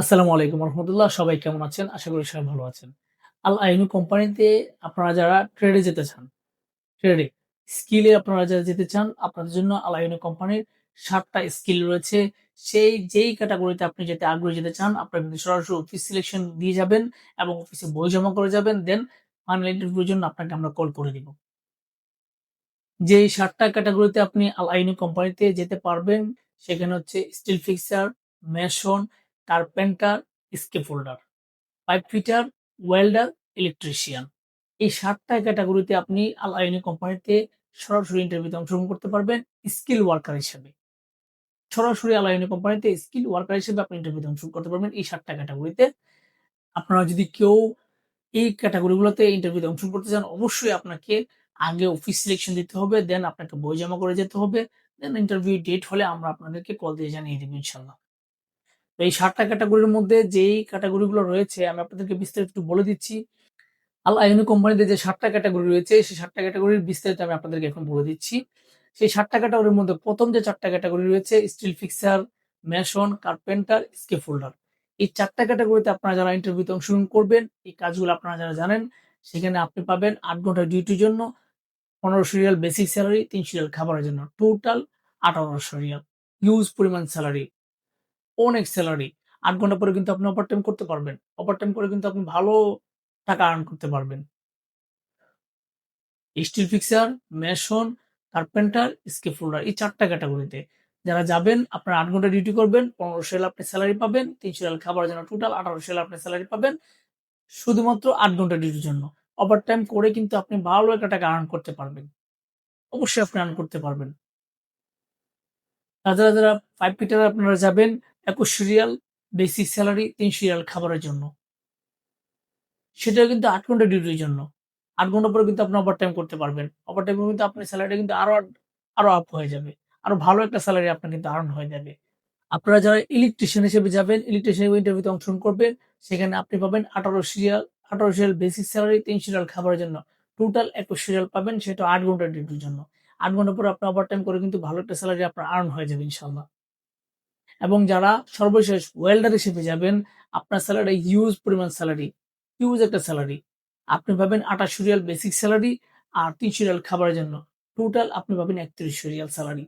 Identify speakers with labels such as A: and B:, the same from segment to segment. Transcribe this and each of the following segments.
A: আসসালামু আলাইকুম রহমতুল্লাহ। সবাই কেমন আছেন? আশা করি সবাই ভালো আছেন। আল আইনু কোম্পানিতে আপনারা যারা ট্রেডে যেতে চান ট্রেডে স্কিলে আপনারা যারা যেতে চান, আপনাদের জন্য আল আইনু কোম্পানির সাতটা স্কিল রয়েছে। সেই যেই ক্যাটাগরিতে আপনি যেতে আগ্রহী যেতে চান, আপনার কিন্তু সরাসরি অফিস সিলেকশন দিয়ে যাবেন এবং অফিসে বই জমা করে যাবেন। দেন ফাইনাল ইন্টারভিউর জন্য আপনাকে আমরা কল করে দিব। যে সাতটা ক্যাটাগরিতে আপনি আল আইনু কোম্পানিতে যেতে পারবেন, সেখানে হচ্ছে steel fixer mason carpenter scaffolder pipe fitter welder electrician এই সাতটা ক্যাটাগরিতে আপনি আল আইনি কোম্পানিতে সরাসরি ইন্টারভিউতে অংশগ্রহণ করতে পারবেন স্কিল ওয়ার্কার হিসেবে। সরাসরি আল আইনি কোম্পানিতে স্কিল ওয়ার্কার হিসেবে আপনি ইন্টারভিউতে অংশগ্রহণ করতে পারবেন এই সাতটা ক্যাটাগরিতে আপনারা যদি কেউ এই ক্যাটাগরিগুলোতে ইন্টারভিউতে অংশগ্রহণ করতে চান, অবশ্যই আপনাকে আগে অফিস সিলেকশন দিতে হবে দেন আপনাকে বই জমা করে যেতে হবে দেন ইন্টারভিউ ডেট হলে আমরা আপনাদেরকে কল দিয়ে জানিয়ে দেবো ইনশাল্লাহ এই সাতটা ক্যাটাগরির মধ্যে যেই ক্যাটাগরিগুলো রয়েছে, আমি আপনাদেরকে বিস্তারিত একটু বলে দিচ্ছি। আল আইনু কোম্পানিতে যে সাতটা ক্যাটাগরি রয়েছে, সেই সাতটা ক্যাটাগরির বিস্তারিত আমি আপনাদেরকে এখন বলে দিচ্ছি। সেই সাতটা ক্যাটাগরির মধ্যে প্রথম যে চারটা ক্যাটাগরি রয়েছে steel fixer mason carpenter scaffolder এই চারটা ক্যাটাগরিতে আপনারা যারা ইন্টারভিউতে অংশগ্রহণ করবেন, এই কাজগুলো আপনারা যারা জানেন, সেখানে আপনি পাবেন আট ঘণ্টা ডিউটির জন্য, পনেরোশো রিয়াল বেসিক স্যালারি তিনশো রিয়াল খাবারের জন্য। টোটাল আঠারোশো রিয়াল। হিউজ পরিমাণ স্যালারি অনেক স্যালারি আট ঘণ্টা পরে কিন্তু আপনি ওভার টাইম করতে পারবেন। ওভার টাইম করে কিন্তু আপনি ভালো টাকা আর্ন করতে পারবেন। Steel fixer mason carpenter scaffolder এই চারটা ক্যাটাগরিতে যারা যাবেন, আপনার আট ঘণ্টা ডিউটি করবেন পনেরো সেল আপনি স্যালারি পাবেন, তিনশো সেল খাবারের জন্য টোটাল আঠারো সেল আপনি স্যালারি পাবেন, শুধুমাত্র আট ঘণ্টা ডিউটির জন্য। ওভার টাইম করে কিন্তু আপনি ভালো একটা টাকা আর্ন করতে পারবেন। অবশ্যই আপনি আর্ন করতে পারবেন। যারা যারা ফাইভ ফিটার আপনারা যাবেন একুশ রিয়াল বেসিক স্যালারি তিনশো রিয়াল খাবারের জন্য। সেটা কিন্তু আট ঘণ্টা ডিউটির জন্য। আট ঘণ্টা পরে কিন্তু আপনি ওভার টাইম করতে পারবেন। ওভার টাইম কিন্তু আপনার স্যালারিটা কিন্তু আরও আরও আপ হয়ে যাবে। আরও ভালো একটা স্যালারি আপনার কিন্তু আর্ন হয়ে যাবে। আপনারা যারা ইলেকট্রিশিয়ান হিসেবে যাবেন ইলেকট্রিশিয়ান ইন্টারভিউতে অংশগ্রহণ করবেন, সেখানে আপনি পাবেন আঠারো সিরিয়াল আঠারো সিরিয়াল বেসিক স্যালারি তিন সিরিয়াল খাবারের জন্য। টোটাল একুশ সিরিয়াল পাবেন, সেটা আট ঘণ্টা ডিউটির জন্য। আট ঘণ্টা পরে আপনি ওভার টাইম করে কিন্তু ভালো একটা স্যালারি আপনার আর্ন হয়ে যাবে ইনশাল্লাহ এবং যারা সর্বশেষ ওয়েল্ডার হিসেবে যাবেন, আপনার স্যালারি হিউজ পরিমাণ স্যালারি হিউজ একটা স্যালারি আপনি পাবেন আঠাশ রিয়াল বেসিক স্যালারি আর তিনশো রিয়াল খাবারের জন্য। টোটাল আপনি পাবেন একত্রিশ রিয়াল স্যালারি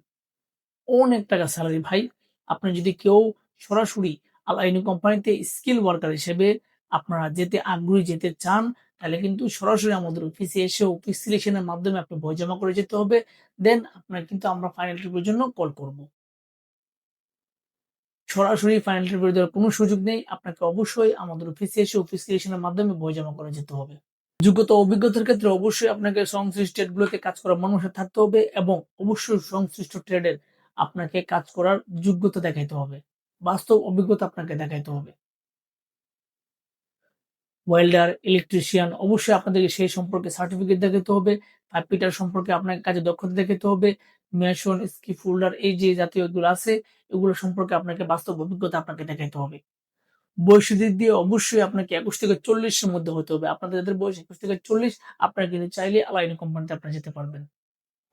A: অনেক টাকা স্যালারি ভাই। আপনি যদি কেউ সরাসরি আলাইনি কোম্পানিতে স্কিল ওয়ার্কার হিসেবে আপনারা যেতে আগ্রহী যেতে চান, তাহলে কিন্তু সরাসরি আমাদের অফিসে এসে অফিস সিলেকশনের মাধ্যমে আপনি বই জমা করে যেতে হবে। দেন আপনার কিন্তু আমরা ফাইনাল ট্রিপের জন্য কল করব। সরাসরি ফাইনাল ট্রিপের দেওয়ার কোনো সুযোগ নেই, আপনাকে অবশ্যই আমাদের অফিসে এসে অফিস সিলেকশনের মাধ্যমে বই জমা করে যেতে হবে। যোগ্যতা অভিজ্ঞতার ক্ষেত্রে অবশ্যই আপনাকে সংশ্লিষ্ট ট্রেডগুলোতে কাজ করার মানুষের থাকতে হবে এবং অবশ্যই সংশ্লিষ্ট ট্রেডের আপনাকে কাজ করার যোগ্যতা দেখাইতে হবে। বাস্তব অভিজ্ঞতা আপনাকে দেখাইতে হবে। ওয়েল্ডার ইলেকট্রিশিয়ান অবশ্যই আপনাদেরকে সেই সম্পর্কে সার্টিফিকেট দেখাতে হবে। ফাইভ পিটার সম্পর্কে আপনাকে কাজে দক্ষতা দেখাতে হবে। মেশন স্কি ফোল্ডার, এই যে জাতীয় এগুলো আছে, এগুলো সম্পর্কে আপনাকে বাস্তব অভিজ্ঞতা আপনাকে দেখাইতে হবে। বয়স দিক দিয়ে অবশ্যই আপনাকে একুশ থেকে চল্লিশের মধ্যে হতে হবে। আপনাদের যাদের বয়স একুশ থেকে চল্লিশ, আপনারা কিন্তু চাইলে আলাইনি কোম্পানিতে আপনারা যেতে পারবেন।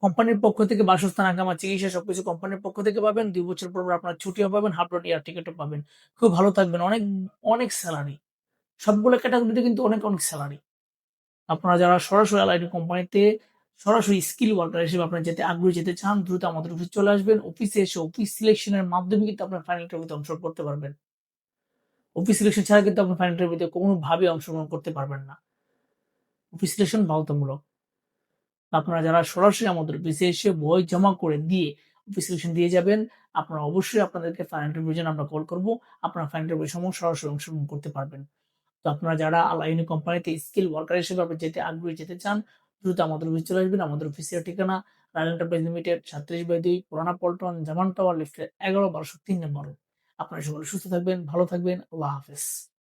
A: কোম্পানির পক্ষ থেকে বাসস্থান, আগামা চিকিৎসা সবকিছু কোম্পানির পক্ষ থেকে পাবেন। দুই বছর পর আপনার ছুটিও পাবেন, হাফ রোড টিকিটও পাবেন। খুব ভালো থাকবেন। অনেক অনেক স্যালারি সবগুলো ক্যাটাগরিতে কিন্তু অনেক অনেক স্যালারি আপনারা যারা সরাসরি আলাইনি কোম্পানিতে সরাসরি স্কিল ওয়ার্কার হিসেবে আপনারা যেতে আগ্রহী যেতে চান, দ্রুত আমাদের অফিস চলে আসবেন। অফিসে এসে অফিস সিলেকশনের মাধ্যমে কিন্তু আপনার ফাইনাল ইন্টারভিউতে অংশগ্রহণ করতে পারবেন। অফিস সিলেকশন ছাড়া কিন্তু আপনি ফাইনাল ইন্টারভিউতে কোনোভাবে অংশগ্রহণ করতে পারবেন না। অফিস সিলেকশন বাধ্যতামূলক। আপনারা যারা সরাসরি আমাদের অফিসে এসে বই জমা করে দিয়ে অফিস সিলেকশন দিয়ে যাবেন, আপনারা অবশ্যই আপনাদেরকে ফাইনাল ইন্টারভিউ জন্য আমরা কল করব। আপনারা ফাইনাল ইন্টারভিউ সময় সরাসরি অংশগ্রহণ করতে পারবেন। তো আপনারা যারা আলাইনি কোম্পানিতে স্কিল ওয়ার্কার হিসেবে আপনি যেতে আগ্রহী যেতে চান, দ্রুত আমাদের অফিসে চলে আসবেন। আমাদের অফিসের ঠিকানা রায়ন এন্টারপ্রাইজ লিমিটেড সাতত্রিশ বাই দুই, পুরানা পল্টন জামান টাওয়ার লিফটের এগারো, বারোশো তিন নম্বর আপনারা সকলে সুস্থ থাকবেন, ভালো থাকবেন, আল্লাহ হাফেজ।